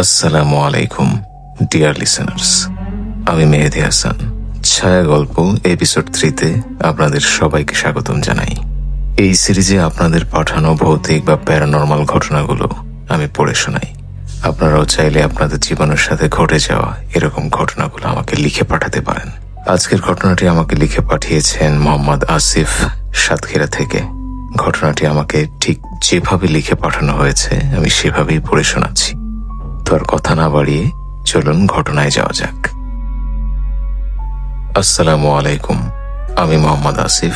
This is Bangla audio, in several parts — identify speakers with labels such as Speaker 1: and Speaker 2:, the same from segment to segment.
Speaker 1: আসসালামু আলাইকুম, ডিয়ার লিসেনার্স। আমি মেহেদি হাসান। ছায়া গল্প, এপিসোড থ্রিতে আপনাদের সবাইকে স্বাগতম জানাই। এই সিরিজে আপনাদের পাঠানো ভৌতিক বা প্যারানর্মাল ঘটনাগুলো আমি পড়ে শোনাই। আপনারাও চাইলে আপনাদের জীবনের সাথে ঘটে যাওয়া এরকম ঘটনাগুলো আমাকে লিখে পাঠাতে পারেন। আজকের ঘটনাটি আমাকে লিখে পাঠিয়েছেন মোহাম্মদ আসিফ সাতক্ষীরা থেকে। ঘটনাটি আমাকে ঠিক যেভাবে লিখে পাঠানো হয়েছে, আমি সেভাবেই পড়ে শোনাচ্ছি। তো আর কথা না বাড়িয়ে চলুন ঘটনায় যাওয়া যাক। আসসালামু আলাইকুম, আমি মোহাম্মদ আসিফ,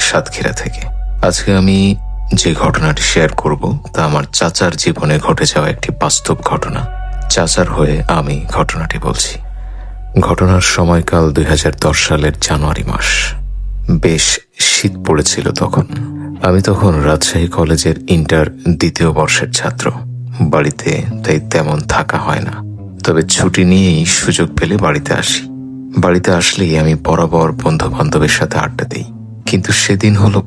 Speaker 1: সাতক্ষীরা থেকে। আজকে আমি যে ঘটনাটি শেয়ার করব, তা আমার চাচার জীবনে ঘটে যাওয়া একটি বাস্তব ঘটনা। চাচার হয়ে আমি ঘটনাটি বলছি। ঘটনার সময়কাল দুই হাজার দশ সালের জানুয়ারি মাস। বেশ শীত পড়েছিল তখন। আমি তখন রাজশাহী কলেজের ইন্টার দ্বিতীয় বর্ষের ছাত্র। বাড়িতে তাই তেমন থাকা হয় না। তবে ছুটি নিয়েই সুযোগ পেলে বাড়িতে আসি। বাড়িতে আসলেই আমি বরাবর বন্ধু বান্ধবের সাথে আড্ডা দিই। কিন্তু সেদিন হলো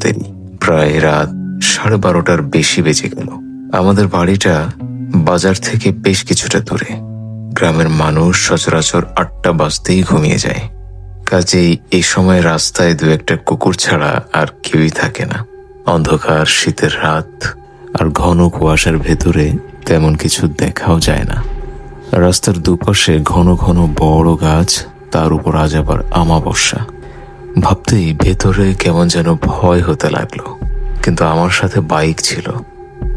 Speaker 1: দেরি। প্রায় রাত সাড়ে বারোটার বেশি বেজে গেল। আমাদের বাড়িটা বাজার থেকে বেশ কিছুটা দূরে। গ্রামের মানুষ সচরাচর আটটা বাজতেই ঘুমিয়ে যায়। কাজেই এই সময় রাস্তায় দু একটা কুকুর ছাড়া আর কেউই থাকে না। অন্ধকার, শীতের রাত। আর ঘন কুয়াশার ভেতরে তেমন কিছু দেখাও যায় না। রাস্তার দুপাশে ঘন ঘন বড় গাছ, তার উপর আজ আবার আমাবস্যা। ভাবতেই ভেতরে কেমন যেন ভয় হতে লাগল। কিন্তু আমার সাথে বাইক ছিল,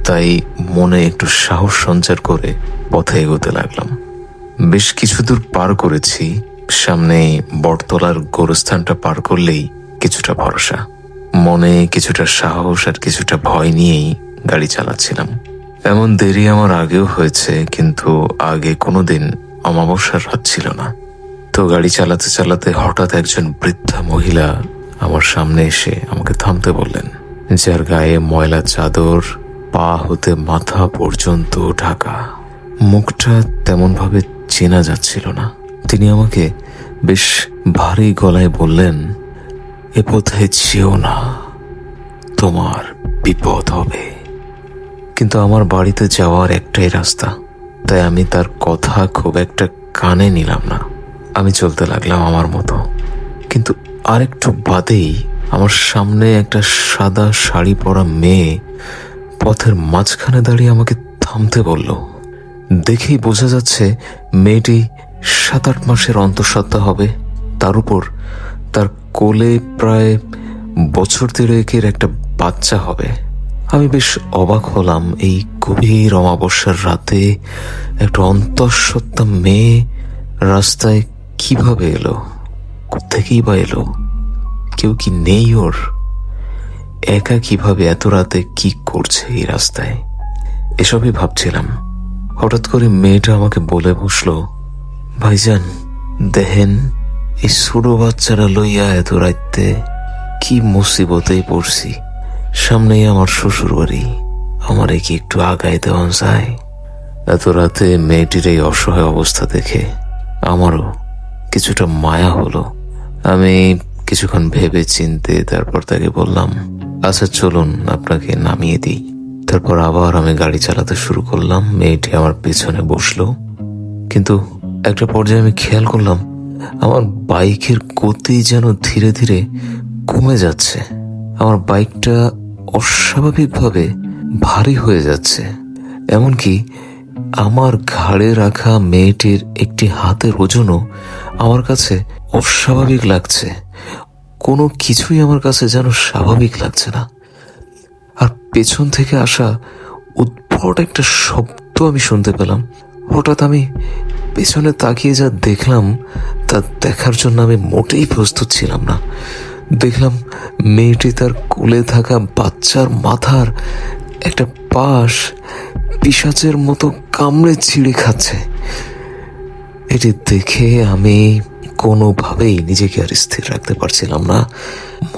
Speaker 1: তাই মনে একটু সাহস সঞ্চার করে পথে এগোতে লাগলাম। বেশ কিছু দূর পার করেছি, সামনে বটতলার গোরস্থানটা পার করলেই কিছুটা ভরসা। মনে কিছুটা সাহস আর কিছুটা ভয় নিয়েই গাড়ি চালাচ্ছিলাম। এমন দেরি আমার আগেও হয়েছে, কিন্তু আগে কোনো দিন অমাবস্যার রাত ছিল না। তো গাড়ি চালাতে চালাতে হঠাৎ একজন বৃদ্ধা মহিলা আমার সামনে এসে আমাকে থামতে বললেন, যার গায়ে ময়লা চাদর, পা হতে মাথা পর্যন্ত ঢাকা। মুখটা তেমন ভাবে চেনা যাচ্ছিল না। তিনি আমাকে বেশ ভারী গলায় বললেন, এ পথে যেও না, তোমার বিপদ হবে। কিন্তু আমার বাড়িতে যাওয়ার একটাই রাস্তা। তাই আমি তার কথা খুব একটা কানে নিলাম না। আমি চলতে লাগলাম আমার মতো। কিন্তু আরেকটু বাদেই আমার সামনে একটা সাদা শাড়ি পরা মেয়ে পথের মাঝখানে দাঁড়িয়ে আমাকে থামতে বলল। দেখেই বোঝা যাচ্ছে মেয়েটি সাত আট মাসের অন্তঃসত্ত্বা হবে। তার উপর তার কোলে প্রায় বছর দেড়েকের একটা বাচ্চা হবে। আমি বেশ অবাক হলাম এই গভীর অমাবস্যার রাতে একটা অন্তঃসত্ত্বা মেয়ে রাস্তায় কীভাবে এলো? কোথেকেই বা এলো? কেউ কি নেই ওর? একা কীভাবে এত রাতে কি করছে এই রাস্তায়? এসবই ভাবছিলাম। হঠাৎ করে মেয়েটা আমাকে বলে বসল, ভাইজান দেহেন এই ছোটো বাচ্চারা লইয়া এত রাইতে কি মুসিবতেই পড়ছি। সামনেই আমার শ্বশুর বাড়ি আমারে কি একটু আগায় দেওয়া যায় এত রাতে মেয়েটির এই অসহায় অবস্থা দেখে আমারও কিছুটা মায়া হলো। আমি কিছুক্ষণ ভেবে চিনতে তারপর তাকে বললাম আচ্ছা চলুন, আপনাকে নামিয়ে দিই। তারপর আবার আমি গাড়ি চালাতে শুরু করলাম, মেয়েটি আমার পেছনে বসল। কিন্তু একটা পর্যায়ে আমি খেয়াল করলাম, আমার বাইকের গতি যেন ধীরে ধীরে কমে যাচ্ছে। আমার বাইকটা অস্বাভাবিকভাবে ভারী হয়ে যাচ্ছে। এমনকি আমার ঘাড়ে রাখা মেয়েটির একটি হাতের ওজনও আমার কাছে অস্বাভাবিক লাগছে। কোনো কিছুই আমার কাছে যেন স্বাভাবিক লাগছে না। আর পেছন থেকে আসা উদ্ভট একটা শব্দ আমি শুনতে পেলাম। হঠাৎ আমি পেছনে তাকিয়ে যা দেখলাম, তা দেখার জন্য আমি মোটেই প্রস্তুত ছিলাম না। দেখলাম মেয়েটি তার কোলে থাকা বাচ্চার মাথার একটা পাশ পিসাচের মতো কামড়ে ছিঁড়ে খাচ্ছে। এটি দেখে আমি কোনোভাবেই নিজেকে আর স্থির রাখতে পারছিলাম না।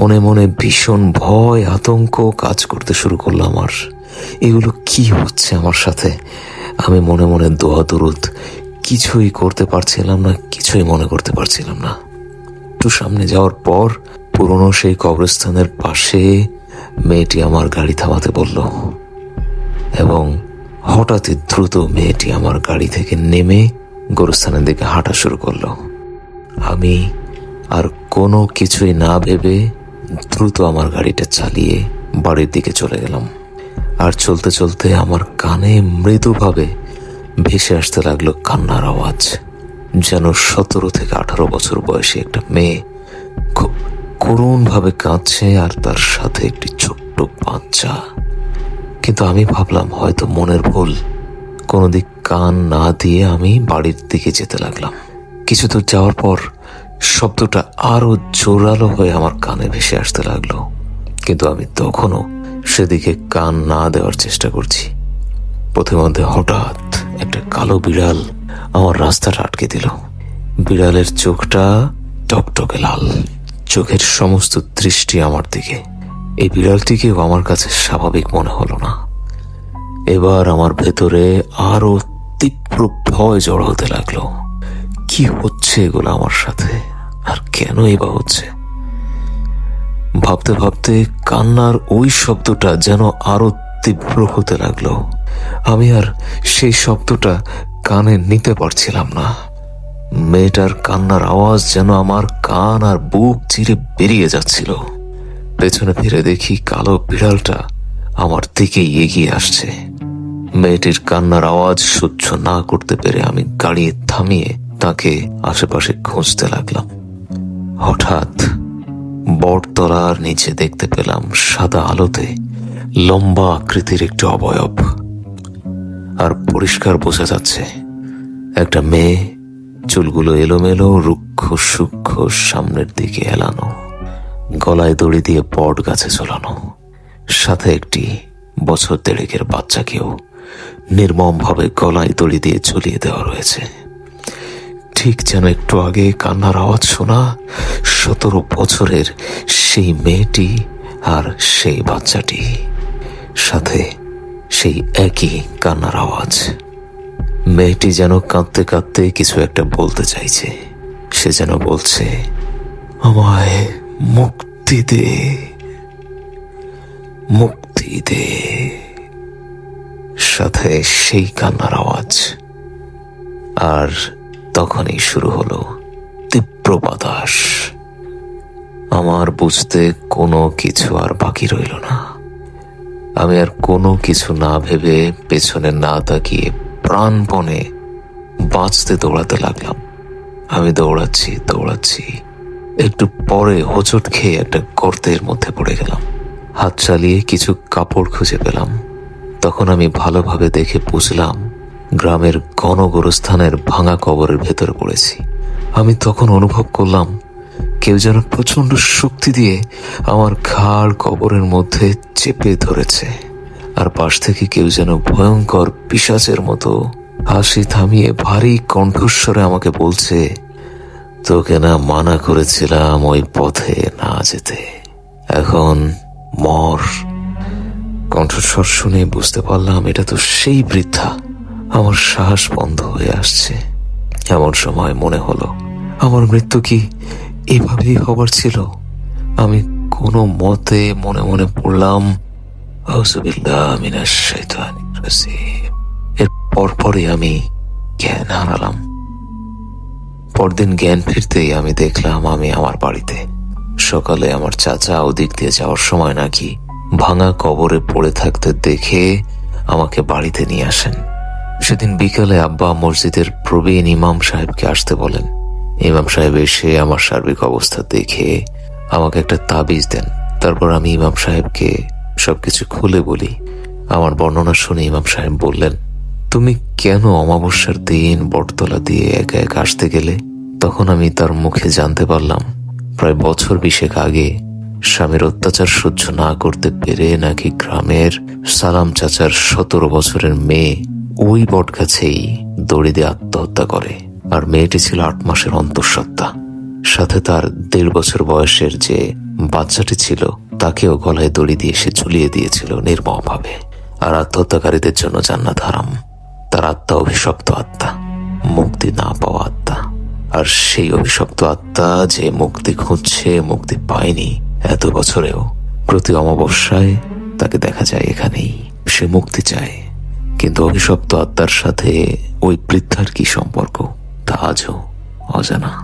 Speaker 1: মনে মনে ভীষণ ভয়, আতঙ্ক কাজ করতে শুরু করল আমার এগুলো কি হচ্ছে আমার সাথে? আমি মনে মনে দোয়া, দরুদ কিছুই করতে পারছিলাম না, কিছুই মনে করতে পারছিলাম না। একটু সামনে যাওয়ার পর পুরনো সেই কবরস্থানের পাশে মেয়েটি আমার গাড়ি থামাতে বলল। এবং হঠাৎই দ্রুত মেয়েটি আমার গাড়ি থেকে নেমে গোরস্থানের দিকে হাঁটা শুরু করল। আমি আর কোনো কিছুই না ভেবে দ্রুত আমার গাড়িটা চালিয়ে বাড়ির দিকে চলে গেলাম। আর চলতে চলতে আমার কানে মৃদুভাবে ভেসে আসতে লাগল কান্নার আওয়াজ। যেন সতেরো থেকে আঠারো বছর বয়সী একটা মেয়ে করুণভাবে কাঁদছে আর তার সাথে একটি ছোট্ট বাচ্চা। কিন্তু আমি ভাবলাম, হয়তো মনের ভুল। কোনো দিক কান না দিয়ে আমি বাড়ির দিকে যেতে লাগলাম। কিছু দূর যাওয়ার পর শব্দটা আরও জোরালো হয়ে আমার কানে ভেসে আসতে লাগল। কিন্তু আমি তখনও সেদিকে কান না দেওয়ার চেষ্টা করছি। পথে মধ্যে হঠাৎ একটা কালো বিড়াল আমার রাস্তাটা আটকে দিল। বিড়ালের চোখটা টকটকে লাল। চোখের সমস্ত দৃষ্টি আমার দিকে। এই বিড়ালটিকেও আমার কাছে স্বাভাবিক মনে হলো না। এবার আমার ভেতরে আরও তীব্র ভয় জড়ো হতে লাগল। কি হচ্ছে এগুলো আমার সাথে? আর কেনই বা হচ্ছে? ভাবতে ভাবতে কান্নার ওই শব্দটা যেন আরও তীব্র হতে লাগল। আমি আর সেই শব্দটা কানে নিতে পারছিলাম না। মেয়েটার কান্নার আওয়াজ যেন আমার কান আর বুক চিরে বেরিয়ে যাচ্ছিল। পেছনে ফিরে দেখি কালো বিড়ালটা আমার দিকেই এগিয়ে আসছে। মেয়েটির কান্নার আওয়াজ সহ্য না করতে পেরে আমি গাড়ি থামিয়ে তাকে আশেপাশে খুঁজতে লাগলাম। হঠাৎ বটতলার নিচে দেখতে পেলাম সাদা আলোতে লম্বা আকৃতির একটি অবয়ব। আর পরিষ্কার বোঝা যাচ্ছে, একটা মেয়ে চুলগুলো এলোমেলো, রুক্ষ, সূক্ষ্ম, সামনের দিকে এলানো। গলায় দড়ি দিয়ে বট গাছে ঝোলানো। সাথে একটি বছর দেড়েকের বাচ্চাকেও নির্মমভাবে গলায় দড়ি দিয়ে ঝুলিয়ে দেওয়া রয়েছে। ঠিক যেন একটু আগে কান্নার আওয়াজ শোনা সতেরো বছরের সেই মেয়েটি আর সেই বাচ্চাটি। সাথে সেই একই কান্নার আওয়াজ। মেয়েটি যেন কাঁদতে কাঁদতে কিছু একটা বলতে চাইছে। সে যেন বলছে, আমায় মুক্তি দে। মুক্তি দে। সাথে সেই কান্নার আওয়াজ। আর তখনই শুরু হলো তীব্র বাতাস। আমার বুঝতে কোনো কিছু আর বাকি রইল না। আমি আর কোনো কিছু না ভেবে পেছনে না তাকিয়ে প্রাণপণে বাঁচতে দৌড়াতে লাগলাম। আমি দৌড়াচ্ছি দৌড়াচ্ছি। একটু পরে হোঁচট খেয়ে একটা গর্তের মধ্যে পড়ে গেলাম। হাত চালিয়ে কিছু কাপড় খুঁজে পেলাম। তখন আমি ভালোভাবে দেখে বুঝলাম, গ্রামের গণগোরস্থানের ভাঙা কবরের ভেতরে পড়েছি। আমি তখন অনুভব করলাম, কেউ যেন প্রচণ্ড শক্তি দিয়ে আমার ঘাড় কবরের মধ্যে চেপে ধরেছে। আর পাশ থেকে কেউ যেন ভয়ঙ্কর পিশাচের মতো হাসি থামিয়ে ভারী কণ্ঠস্বরে আমাকে বলছে, তোকে না মানা করেছিলাম ওই পথে না যেতে। এখন মর। কণ্ঠস্বর শুনে বুঝতে পারলাম এটা তো সেই বৃদ্ধা। আমার শ্বাস বন্ধ হয়ে আসছে। এমন সময় মনে হলো, আমার মৃত্যু কি এভাবেই হবার ছিল? আমি কোনো মতে মনে মনে পড়লাম এর পরপরই আমি জ্ঞান হারালাম। পরদিন জ্ঞান ফিরতেই আমি দেখলাম আমি আমার বাড়িতে। সকালে আমার চাচা ওদিক দিয়ে যাওয়ার সময় নাকি ভাঙা কবরে পড়ে থাকতে দেখে আমাকে বাড়িতে নিয়ে আসেন। সেদিন বিকালে আব্বা মসজিদের প্রবীণ ইমাম সাহেবকে আসতে বলেন। ইমাম সাহেব এসে আমার সার্বিক অবস্থা দেখে আমাকে একটা তাবিজ দেন। তারপর আমি ইমাম সাহেবকে সবকিছু খুলে বলি। আমার বর্ণনা শুনে ইমাম সাহেব বললেন, তুমি কেন অমাবস্যার দিন বটতলা দিয়ে একা একা আসতে গেলে? তখন আমি তার মুখে জানতে পারলাম, প্রায় বছর বিশেক আগে স্বামীর অত্যাচার সহ্য না করতে পেরে নাকি গ্রামের সালাম চাচার সতেরো বছরের মেয়ে ওই বট গাছেই দড়ি দিয়ে আত্মহত্যা করে, আর মেয়েটি ছিল আট মাসের অন্তঃসত্ত্বা। সাথে তার দেড় বছর বয়সের যে বাচ্চাটি ছিল। তাকেও গলায় দড়ি দিয়ে সে ঝুলিয়ে দিয়েছিল নির্মমভাবে। আর আত্মহত্যাকারীদের জন্য জান্নাত হারাম। তার আত্মা অভিশপ্ত আত্মা, মুক্তি না পাওয়া আত্মা। আর সেই অভিশপ্ত আত্মা যে মুক্তি খুঁজছে, মুক্তি পায়নি এত বছরেও। প্রতি অমাবস্যায় তাকে দেখা যায় এখানেই। সে মুক্তি চায়। কিন্তু অভিশপ্ত আত্মার সাথে ওই বৃদ্ধার কি সম্পর্ক? তা আজও অজানা।